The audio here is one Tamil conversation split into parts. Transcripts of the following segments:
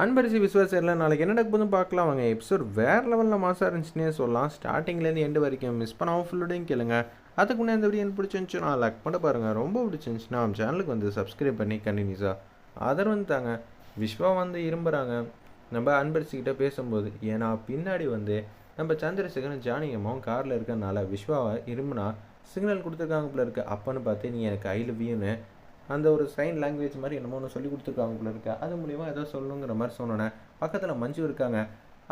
அன்பரிசி விஸ்வாசரில் நாளைக்கு என்ன நடக்குதுன்னு பார்க்கலாம். வாங்க எபிசோட் வேறு லெவலில் மாசாக இருந்துச்சுன்னே சொல்லலாம். ஸ்டார்டிங்லேருந்து எண்டு வரைக்கும் மிஸ் பண்ணாமல் ஃபுல்லோடையும் கேளுங்க. அதுக்கு முன்னாடி இந்த வீடியோ எனக்கு பிடிச்சிருந்துச்சுன்னா லைக் பண்ண பாருங்கள் ரொம்ப பிடிச்சிருந்துச்சுன்னா நம்ம சேனலுக்கு வந்து சப்ஸ்கிரைப் பண்ணி கண்டினியூஸாக ஆதரவு வந்து தாங்க. விஸ்வா வந்து இரும்புறாங்க. நம்ம அன்பரிசிக்கிட்ட பேசும்போது ஏன்னா பின்னாடி வந்து நம்ம சந்திரசேகரன் ஜானகியம்மாவும் காரில் இருக்கறனால விஸ்வாவை இரும்புனா சிக்னல் கொடுத்துருக்காங்க போல இருக்கு. அப்பன்னு பார்த்து நீ எனக்கு ஐ லவ் யூன்னு அந்த ஒரு சைன் லாங்குவேஜ் மாதிரி என்னமோ ஒன்று சொல்லி கொடுத்துருக்காங்க போல இருக்கு. அது மூலிமா ஏதோ சொல்லணுங்கிற மாதிரி சொன்னோன்னே பக்கத்தில் மஞ்சு இருக்காங்க.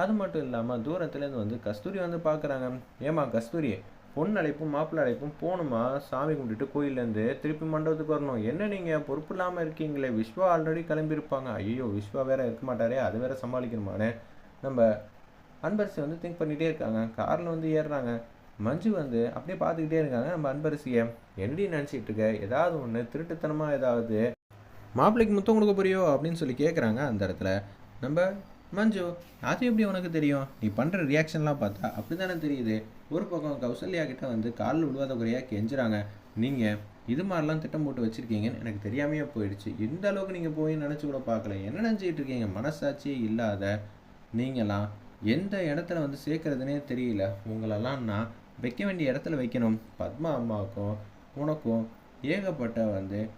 அது மட்டும் இல்லாமல் தூரத்துலேருந்து வந்து கஸ்தூரி வந்து பார்க்குறாங்க ஏமா கஸ்தூரி? பொண்ணு அழைப்பும் மாப்பிள்ளை அழைப்பும் போகணுமா? சாமி கும்பிட்டுட்டு கோயிலேருந்து திருப்பி மண்டபத்துக்கு வரணும். என்ன நீங்கள் பொறுப்பு இல்லாமல் இருக்கீங்களே. விஸ்வா ஆல்ரெடி கிளம்பியிருப்பாங்க. ஐயோ விஸ்வா வேற இருக்க மாட்டாரே. அது வேற சமாளிக்கணுமானே நம்ம அன்பரசி வந்து திங்க் பண்ணிகிட்டே இருக்காங்க. காரில் வந்து ஏறுறாங்க. மஞ்சு வந்து அப்படியே பார்த்துக்கிட்டே இருக்காங்க. நம்ம அன்பரசியை என்னடி நினச்சிட்டு இருக்க? ஏதாவது ஒன்று திருட்டுத்தனமாக ஏதாவது மாப்பிள்ளைக்கு முத்தம் கொடுக்க போறியோ அப்படின்னு சொல்லி கேட்குறாங்க அந்த இடத்துல. நம்ம மஞ்சு அது எப்படி உனக்கு தெரியும்? நீ பண்ணுற ரியாக்ஷன்லாம் பார்த்தா அப்படி தானே தெரியுது. ஒரு பக்கம் கௌசல்யா கிட்ட வந்து காலில் விழுவாத குறையாக கெஞ்சுறாங்க. நீங்கள் இது மாதிரிலாம் திட்டம் போட்டு வச்சுருக்கீங்கன்னு எனக்கு தெரியாமையே போயிடுச்சு. எந்த அளவுக்கு நீங்கள் போய் நினச்சி கூட பார்க்கல. என்ன நினச்சிக்கிட்டு இருக்கீங்க? மனசாட்சியே இல்லாத நீங்களாம் எந்த இடத்துல வந்து சேர்க்குறதுனே தெரியல. உங்களெல்லாம் நான் வைக்க வேண்டிய இடத்துல வைக்கணும். பத்மா அம்மாவுக்கும் உனக்கும் ஏகப்பட்ட வந்து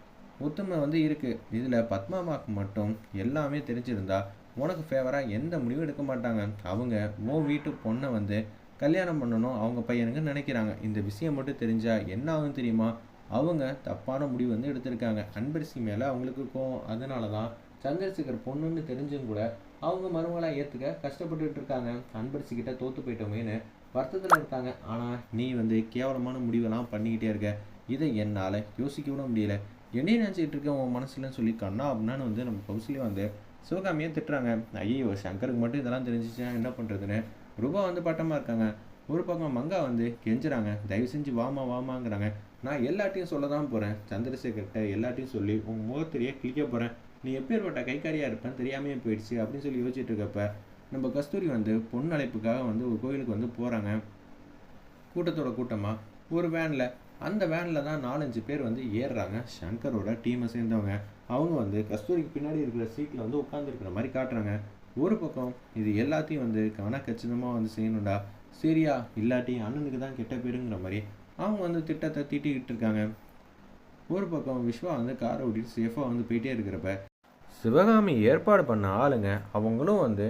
ஒத்துமை வந்து இருக்குது இதில் பத்மா அம்மாவுக்கு மட்டும் எல்லாமே தெரிஞ்சிருந்தா உனக்கு ஃபேவராக எந்த முடிவும் எடுக்க மாட்டாங்க. அவங்க உன் வீட்டு பொண்ணை வந்து கல்யாணம் பண்ணணும் அவங்க பையனுக்கு நினைக்கிறாங்க. இந்த விஷயம் மட்டும் தெரிஞ்சால் என்ன ஆகும் தெரியுமா? அவங்க தப்பான முடிவு வந்து எடுத்திருக்காங்க. அன்பரிசி மேலே அவங்களுக்கு கோவம். அதனால தான் சந்திரசேகர் பொண்ணுன்னு தெரிஞ்சும் கூட அவங்க மருமகளாக ஏற்றுக்க கஷ்டப்பட்டுட்டு இருக்காங்க. அன்பரிசி கிட்ட தோற்று போயிட்டோமேனு வருத்தத்தில் இருக்காங்க. ஆனால் நீ வந்து கேவலமான முடிவெல்லாம் பண்ணிக்கிட்டே இருக்க. இதை என்னால் யோசிக்க கூட முடியல. என்னையும் நினச்சிக்கிட்டு இருக்க உன் மனசுலன்னு சொல்லி கண்ணா அப்படின்னு வந்து நம்ம கௌசல்யா வந்து சிவகாமியை திட்டுறாங்க. ஐயோ சங்கருக்கு மட்டும் இதெல்லாம் தெரிஞ்சிச்சுன்னா என்ன பண்ணுறதுன்னு ரூபா வந்து பட்டமாக இருக்காங்க. ஒரு பக்கம் மங்கா வந்து கெஞ்சுறாங்க. தயவு செஞ்சு வாமா வாமாங்கிறாங்க. நான் எல்லாட்டையும் சொல்ல தான் போகிறேன் சந்திரசேகர்கிட்ட எல்லாட்டையும் சொல்லி உன் முகத்திலேயே கிளிக்க போகிறேன் நீ எப்பேற்பட்ட கைக்காரியாக இருப்பேன் தெரியாமையே போயிடுச்சு அப்படின்னு சொல்லி யோசிச்சுட்டு இருக்கப்ப நம்ம கஸ்தூரி வந்து பொண்ணு அழைப்புக்காக வந்து ஒரு கோயிலுக்கு வந்து போகிறாங்க கூட்டத்தோட கூட்டமாக ஒரு வேனில் அந்த வேனில் தான் நாலஞ்சு பேர் வந்து ஏறுறாங்க. சங்கரோட டீமை சேர்ந்தவங்க. அவங்க வந்து கஸ்தூரிக்கு பின்னாடி இருக்கிற சீட்டில் வந்து உட்காந்துருக்கிற மாதிரி காட்டுறாங்க. ஒரு பக்கம் இது எல்லாத்தையும் வந்து கவனக்கச்சிதமாக வந்து செய்யணும்டா. சரியா? இல்லாட்டி அண்ணனுக்கு தான் கெட்ட பேருங்கிற மாதிரி அவங்க வந்து திட்டத்தை தீட்டிக்கிட்டு இருக்காங்க. ஒரு பக்கம் விஸ்வா வந்து காரை ஓட்டிட்டு சேஃபாக வந்து போயிட்டே இருக்கிறப்ப சிவகாமி ஏற்பாடு பண்ண ஆளுங்க அவங்களும் வந்து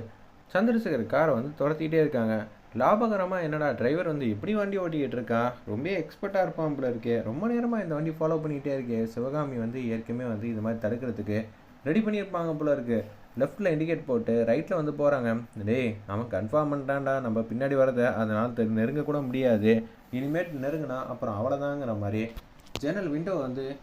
சந்திரசேகர் காரை வந்து துரத்திக்கிட்டே இருக்காங்க. லாபகரமாக என்னடா டிரைவர் வந்து எப்படி வண்டி ஓட்டிக்கிட்டு இருக்கா? ரொம்ப எக்ஸ்பர்ட்டாக இருப்பான் போல இருக்கே. ரொம்ப நேரமாக இந்த வண்டி ஃபாலோ பண்ணிக்கிட்டே இருக்கே. சிவகாமி வந்து ஏற்கனவே வந்து இது மாதிரி தடுக்கிறதுக்கு ரெடி பண்ணியிருப்பாங்க போல இருக்குது லெஃப்ட்டில் இண்டிகேட் போட்டு ரைட்டில் வந்து போகிறாங்க டேய் அவன் கன்ஃபார்ம் பண்ணிட்டான்டா. நம்ம பின்னாடி வரதை அதனால் தெ- நெருங்க கூட முடியாது. இனிமேட் நெருங்கினா அப்புறம் அவ்வளோதாங்கிற மாதிரி. ஜன்னல் விண்டோ வந்து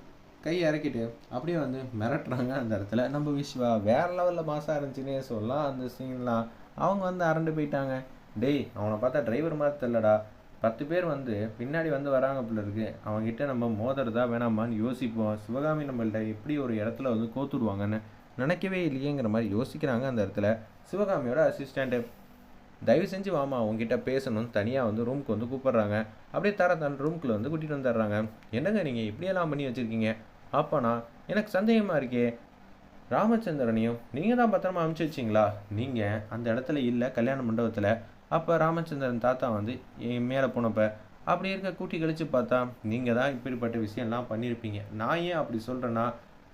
கை இறக்கிட்டு அப்படியே வந்து மிரட்டுறாங்க அந்த இடத்துல. நம்ம விஸ்வா வேற லெவலில் மாசாக இருந்துச்சுன்னே சொல்லலாம். அந்த சீன்லாம் அவங்க வந்து அரண்டு போயிட்டாங்க. டேய் அவனை பார்த்தா டிரைவர் மாதிரி தெரிலடா பத்து பேர் வந்து பின்னாடி வந்து வராங்க போல இருக்கு. அவங்ககிட்ட நம்ம மோதுறதா வேணாமான்னு யோசிப்போம். சிவகாமி நம்மள்கிட்ட எப்படி ஒரு இடத்துல வந்து கோத்துடுவாங்கன்னு நினைக்கவே இல்லையேங்கிற மாதிரி யோசிக்கிறாங்க அந்த இடத்துல சிவகாமியோட அசிஸ்டண்ட்டு தயவு செஞ்சு வாமா உங்ககிட்ட பேசணும்னு தனியாக வந்து ரூமுக்கு வந்து கூப்பிட்றாங்க. அப்படியே தர தன் ரூம்குள்ளே வந்து கூட்டிகிட்டு வந்துடுறாங்க. என்னங்க நீங்கள் இப்படியெல்லாம் பண்ணி வச்சுருக்கீங்க? அப்போனா எனக்கு சந்தேகமாக இருக்கே. ராமச்சந்திரனையும் நீங்கள் தான் பத்திரமா அனுப்பிச்சி வச்சிங்களா? நீங்கள் அந்த இடத்துல இல்லை கல்யாண மண்டபத்தில். அப்போ ராமச்சந்திரன் தாத்தா வந்து என் மேலே போனப்போ அப்படி இருக்க கூட்டி கழிச்சு பார்த்தா நீங்கள் தான் இப்படிப்பட்ட விஷயம்லாம் பண்ணியிருப்பீங்க நான் ஏன் அப்படி சொல்கிறேன்னா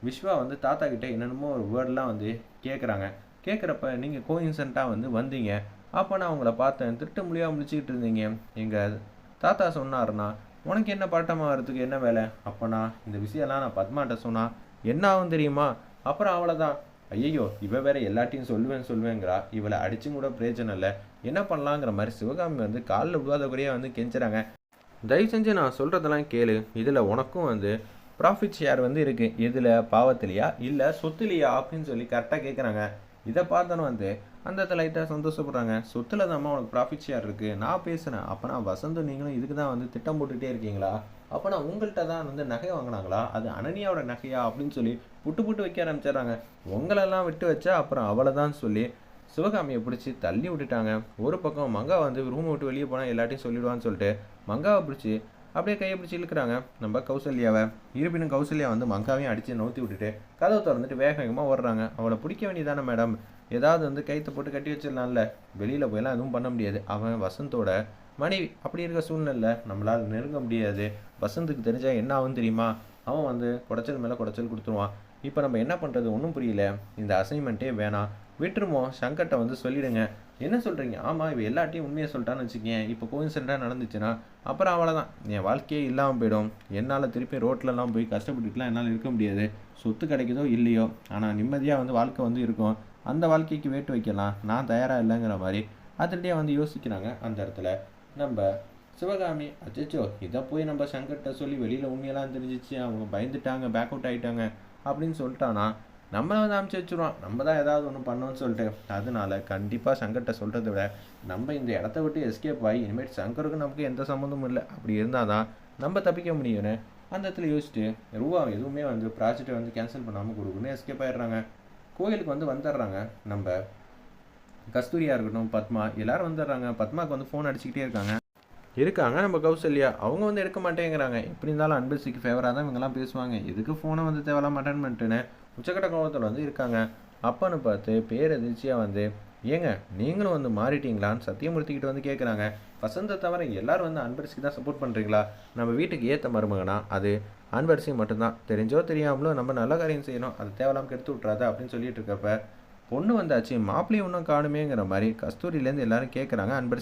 விஸ்வா வந்து தாத்தா கிட்டே என்னென்னமோ ஒரு வேர்டெலாம் வந்து கேட்குறாங்க கேட்குறப்ப நீங்கள் கோயின்சென்ட்டாக வந்து வந்தீங்க. அப்போ நான் உங்களை பார்த்தேன். திருட்டு முடியாமல் முடிச்சுக்கிட்டு இருந்தீங்க. எங்கள் தாத்தா சொன்னாருன்னா உனக்கு என்ன பாட்டமாக வரத்துக்கு என்ன வேலை? அப்போனா இந்த விஷயம்லாம் நான் பத்மாட்ட சொன்னா என்ன ஆகும் தெரியுமா? அப்புறம் அவ்வளோதான் ஐயோ இவ வேற எல்லாத்தையும் சொல்லுவேன் சொல்லுவேங்கிறா. இவளை அடிச்சும் கூட பிரயோஜனம் இல்லை. என்ன பண்ணலாங்கிற மாதிரி சிவகாமி வந்து காலில் விழுவாத கூடயே வந்து கெஞ்சுறாங்க. தயவு செஞ்சு நான் சொல்கிறதெல்லாம் கேளு. இதில் உனக்கும் வந்து ப்ராஃபிட் ஷேர் வந்து இருக்குது இதில் பாவத்திலையா? இல்லை சொத்துலையா? அப்படின்னு சொல்லி கரெக்டாக கேட்குறாங்க இதை பார்த்தோன்னு வந்து அந்த இடத்துல லைட்டாக சந்தோஷப்படுறாங்க. சொத்துல தாம்மா உனக்கு ப்ராஃபிட் ஷேர் இருக்குது நான் பேசுகிறேன் அப்போனா வசந்தும் நீங்களும் இதுக்கு தான் வந்து திட்டம் போட்டுகிட்டே இருக்கீங்களா? அப்போனா உங்கள்கிட்ட தான் வந்து நகை வாங்கினாங்களா? அது அனனியாவோட நகையா? அப்படின்னு சொல்லி புட்டு புட்டு வைக்க ஆரம்பிச்சிடுறாங்க. உங்களெல்லாம் விட்டு வச்சா அப்புறம் அவ்வளோதான் சொல்லி சிவகாமியை பிடிச்சி தள்ளி விட்டுட்டாங்க. ஒரு பக்கம் மங்கா வந்து ரூம் விட்டு வெளியே போனால் எல்லாட்டையும் சொல்லிடுவான்னு சொல்லிட்டு மங்காவை பிடிச்சி அப்படியே கையை பிடிச்சி இழுக்கிறாங்க. நம்ம கௌசல்யாவை. இருப்பினும் கௌசல்யா வந்து மங்காவையும் அடித்து நோத்தி விட்டுட்டு கதவை திறந்துட்டு வேக வேகமாக ஓடுறாங்க. அவளை பிடிக்க வேண்டியதானே மேடம்? ஏதாவது வந்து கைத்தை போட்டு கட்டி வச்சிடலாம்ல. வெளியில் போயெல்லாம் எதுவும் பண்ண முடியாது. அவன் வசந்தோட மனைவி. அப்படி இருக்க சூழ்நிலை நம்மளால் நெருங்க முடியாது. வசந்துக்கு தெரிஞ்சால் என்ன ஆகும் தெரியுமா? அவன் வந்து குடைச்சல் மேலே குடைச்சல் கொடுத்துருவான். இப்போ நம்ம என்ன பண்ணுறது ஒன்றும் புரியல. இந்த அசைன்மெண்ட்டே வேணாம். விட்டுருமோ சங்கட்டை வந்து சொல்லிடுங்க. என்ன சொல்கிறீங்க ஆமாம் இவ எல்லாட்டையும் உண்மையை சொல்லிட்டான்னு வச்சுக்கேன் இப்போ கோயின்சிடண்டாக நடந்துச்சுன்னா அப்புறம் அவ்வளோதான் என் வாழ்க்கையே இல்லாமல் போயிடும். என்னால் திருப்பி ரோட்லலாம் போய் கஷ்டப்பட்டுட்டுலாம் என்னால் இருக்க முடியாது. சொத்து கிடைக்குதோ இல்லையோ ஆனால் நிம்மதியாக வந்து வாழ்க்கை வந்து இருக்கும். அந்த வாழ்க்கைக்கு வேட்டு வைக்கலாம். நான் தயாராக இல்லைங்கிற மாதிரி அதுலேயே வந்து யோசிக்கிறாங்க அந்த இடத்துல. நம்ம சிவகாமி அச்சோ இதை போய் நம்ம சங்கர்கிட்ட சொல்லி வெளியில் உண்மையெல்லாம் தெரிஞ்சிச்சு. அவங்க பயந்துட்டாங்க பேக் அவுட் ஆகிட்டாங்க அப்படின்னு சொல்லிட்டானா நம்மளை வந்து அமுச்சு வச்சுருவான். நம்ம தான் ஏதாவது ஒன்று பண்ணோம்னு சொல்லிட்டு. அதனால கண்டிப்பாக சங்கர்கிட்ட சொல்கிறத விட நம்ம இந்த இடத்த விட்டு எஸ்கேப் ஆகி இனிமேல் சங்கருக்கு நமக்கு எந்த சம்மந்தமும் இல்லை. அப்படி இருந்தால் தான் நம்ம தப்பிக்க முடியும்னு அந்த இடத்துல யோசிச்சுட்டு ரூபா எதுவுமே வந்து ப்ராஜெக்டை வந்து கேன்சல் பண்ணாமல் கொடுக்குன்னு எஸ்கேப் ஆயிடுறாங்க. கோயிலுக்கு வந்து வந்துடுறாங்க. நம்ம கஸ்தூரியாக இருக்கட்டும் பத்மா எல்லோரும் வந்துடுறாங்க. பத்மாவுக்கு வந்து ஃபோன் அடிச்சுக்கிட்டே இருக்காங்க. இருக்காங்க நம்ம கௌசல்யா. அவங்க வந்து எடுக்க மாட்டேங்கிறாங்க. எப்படி இருந்தாலும் அன்பரசிக்கு ஃபேவராக தான் இவங்கெல்லாம் பேசுவாங்க. எதுக்கு ஃபோனை வந்து தேவையில்லாம அட்டன் பண்ணிட்டுன்னு உச்சக்கட்ட கோபத்தில் வந்து இருக்காங்க. அப்பன்னு பார்த்து பேரதிர்ச்சியாக வந்து ஏங்க நீங்களும் வந்து மாறிட்டீங்களான்னு சத்தியமூர்த்திக்கிட்ட வந்து கேட்குறாங்க வசந்த தவிர எல்லாரும் வந்து அன்பரசிக்கு தான் சப்போர்ட் பண்ணுறீங்களா நம்ம வீட்டுக்கு ஏற்ற மருமகனா? அது அன்பரசி மட்டும்தான். தெரிஞ்சோ தெரியாமலோ நம்ம நல்ல காரியம் செய்யணும். அது தேவையில்லாமல் கெடுத்து விட்றாது அப்படின்னு சொல்லிட்டு இருக்கப்ப பொண்ணு வந்தாச்சு மாப்பிள்ளையும் இன்னும் காணுமேங்கிற மாதிரி கஸ்தூரியிலேருந்து எல்லாரும் கேட்குறாங்க அன்பரசி